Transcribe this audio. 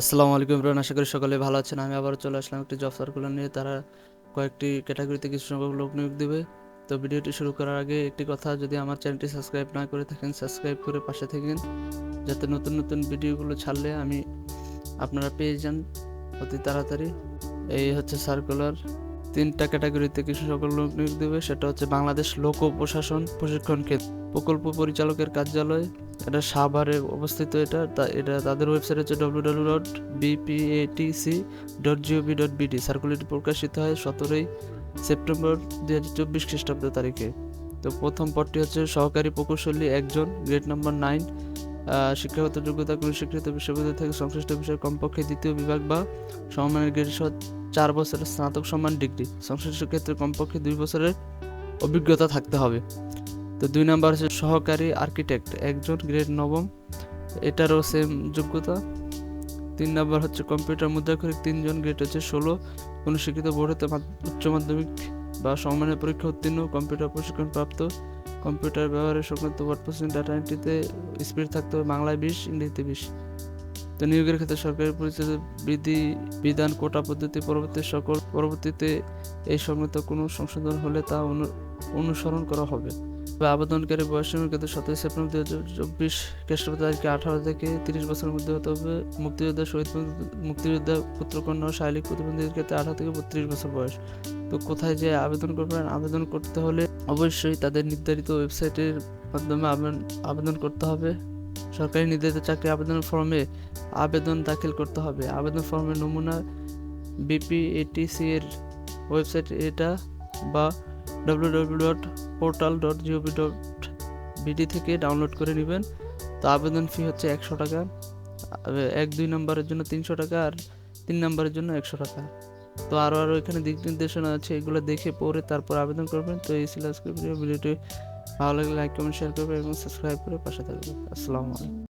আসসালামু আলাইকুম ইমরান আশা করি সকলে ভালো আছেন। আমি আবার চলে আসলাম একটি জব সার্কুলার নিয়ে। তারা কয়েকটি ক্যাটাগরিতে কিছু সংখ্যক লোক নিয়োগ দেবে। তো ভিডিওটি শুরু করার আগে একটি কথা, যদি আমার চ্যানেলটি সাবস্ক্রাইব না করে থাকেন সাবস্ক্রাইব করে পাশে থাকেন। যাতে নতুন নতুন ভিডিওগুলো ছাড়লে আমি আপনারা পেয়ে যান অতি তাড়াতাড়ি। এই হচ্ছে সার্কুলার তিনটা ক্যাটাগরিতে কিছু সকল লোক নিয়োগ দেবে। সেটা হচ্ছে বাংলাদেশ লোক প্রশাসন, প্রশিক্ষণ ক্ষেত্র প্রকল্প পরিচালকের কার্যালয়। এটা সাভারে অবস্থিত এটা। এটা তাদের ওয়েবসাইট হচ্ছে W W dot BPATC dot GOV dot BD সার্কুলারটি প্রকাশিত হয় সতেরোই সেপ্টেম্বর দু হাজার চব্বিশ খ্রিস্টাব্দ তারিখে। তো প্রথম পদটি হচ্ছে সহকারী প্রকৌশলী একজন গ্রেড নাম্বার নাইন শিক্ষাগত যোগ্যতা কোনো স্বীকৃত বিশ্ববিদ্যালয় থেকে সংশ্লিষ্ট বিষয়ে কমপক্ষে দ্বিতীয় বিভাগ বা সমমানের গ্রেড সহ চার বছরের স্নাতক সম্মান ডিগ্রি। সংশ্লিষ্ট ক্ষেত্রে কমপক্ষে দুই বছরের অভিজ্ঞতা থাকতে হবে। তো দুই নাম্বার হচ্ছে সহকারী আর্কিটেক্ট, একজন গ্রেড নবম, এটারও সেম যোগ্যতা। তিন নাম্বার হচ্ছে কম্পিউটার মুদ্রাক্ষরিক, তিনজন গ্রেড হচ্ছে ষোলো। কোনো শিক্ষিত বোর্ড হতে উচ্চ মাধ্যমিক বা সম্মানের পরীক্ষা উত্তীর্ণ, কম্পিউটার প্রশিক্ষণ প্রাপ্ত কম্পিউটার ব্যবহারের সংক্রান্ত ওয়ার্ড প্রসেসিং ডাটা এন্ট্রিতে স্পিড থাকতে হবে বাংলায় বিশ, ইংরেজিতে বিশ। তো নিয়োগের ক্ষেত্রে সরকারি পরিচিত বিধি, বিধান, কোটা পদ্ধতি পরবর্তী সকল, পরবর্তীতে এই সংক্রান্ত কোনো সংশোধন হলে তা অনু- অনুসরণ করা হবে। তবে আবেদনকারী বয়সের ক্ষেত্রে সতেরো সেপ্টেম্বর দুই হাজার চব্বিশ খ্রিস্টাব্দ তারিখে আঠারো থেকে তিরিশ বছরের মধ্যে হতে হবে। মুক্তিযোদ্ধা শহীদ মুক্তিযোদ্ধা পুত্রকন্যা শারীরিক প্রতিবন্ধীদের ক্ষেত্রে আঠারো থেকে বত্রিশ বছর বয়স। তো কোথায় যে আবেদন করবেন, আবেদন করতে হলে অবশ্যই তাদের নির্ধারিত ওয়েবসাইটের মাধ্যমে আবেদন করতে হবে। সরকারি নির্ধারিত চাকরি আবেদন ফর্মে আবেদন দাখিল করতে হবে। আবেদন ফর্মের নমুনা বিপিএটিসি এর ওয়েবসাইট এটা বা W W dot portal dot GOV dot BD থেকে ডাউনলোড করে নেবেন। তো আবেদন ফি হচ্ছে একশো টাকা। এক, দুই নম্বরের জন্য তিনশো টাকা আর তিন নম্বরের জন্য একশো টাকা। তো আরও আরও এখানে দিক নির্দেশনা আছে, এগুলো দেখে পড়ে তারপর আবেদন করবেন। তো এই ভিডিও ভিডিওটি ভালো লাগলে লাইক কমেন্ট শেয়ার করবেন এবং সাবস্ক্রাইব করে পাশে থাকবেন। আসসালামু আলাইকুম।